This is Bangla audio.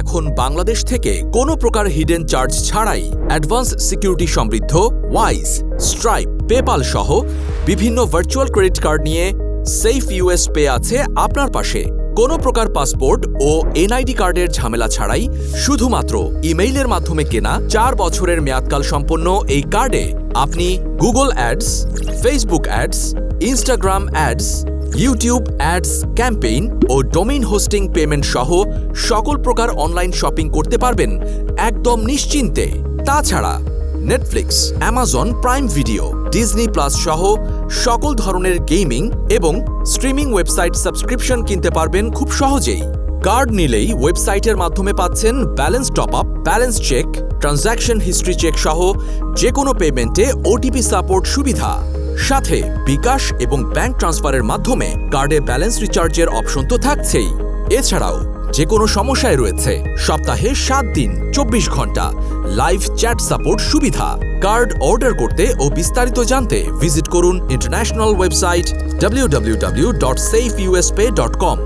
এখন বাংলাদেশ থেকে কোনো প্রকার হিডেন চার্জ ছাড়াই অ্যাডভান্স সিকিউরিটি সমৃদ্ধ ওয়াইজ স্ট্রাইপ পেপাল সহ বিভিন্ন ভার্চুয়াল ক্রেডিট কার্ড নিয়ে সেফ ইউএস পে আছে আপনার পাশে। কোনো প্রকার পাসপোর্ট ও এনআইডি কার্ডের ঝামেলা ছাড়াই শুধুমাত্র ইমেইলের মাধ্যমে কেনা চার বছরের মেয়াদকাল সম্পন্ন এই কার্ডে আপনি Google ads Facebook ads Instagram ads YouTube ads campaign ও ডোমেইন হোস্টিং পেমেন্ট সহ সকল প্রকার অনলাইন শপিং করতে পারবেন একদম নিশ্চিন্তে। তাছাড়া Netflix Amazon Prime Video Disney plus সহ সকল ধরনের গেমিং এবং স্ট্রিমিং ওয়েবসাইট সাবস্ক্রিপশন কিনতে পারবেন খুব সহজেই। কার্ড নিলেই ওয়েবসাইটের মাধ্যমে পাচ্ছেন balance top up balance check transaction history check সহ যে কোনো পেমেন্টে ওটিপি সাপোর্ট সুবিধা। সাথে বিকাশ এবং ব্যাংক ট্রান্সফারের মাধ্যমে কার্ডে ব্যালেন্স রিচার্জের অপশন তো থাকছেই। এছাড়াও যে কোনো সমস্যায় রয়েছে, সপ্তাহে সাত দিন, চব্বিশ ঘণ্টা লাইভ চ্যাট সাপোর্ট সুবিধা। কার্ড অর্ডার করতে ও বিস্তারিত জানতে ভিজিট করুন ইন্টারন্যাশনাল ওয়েবসাইট www.safeuspay.com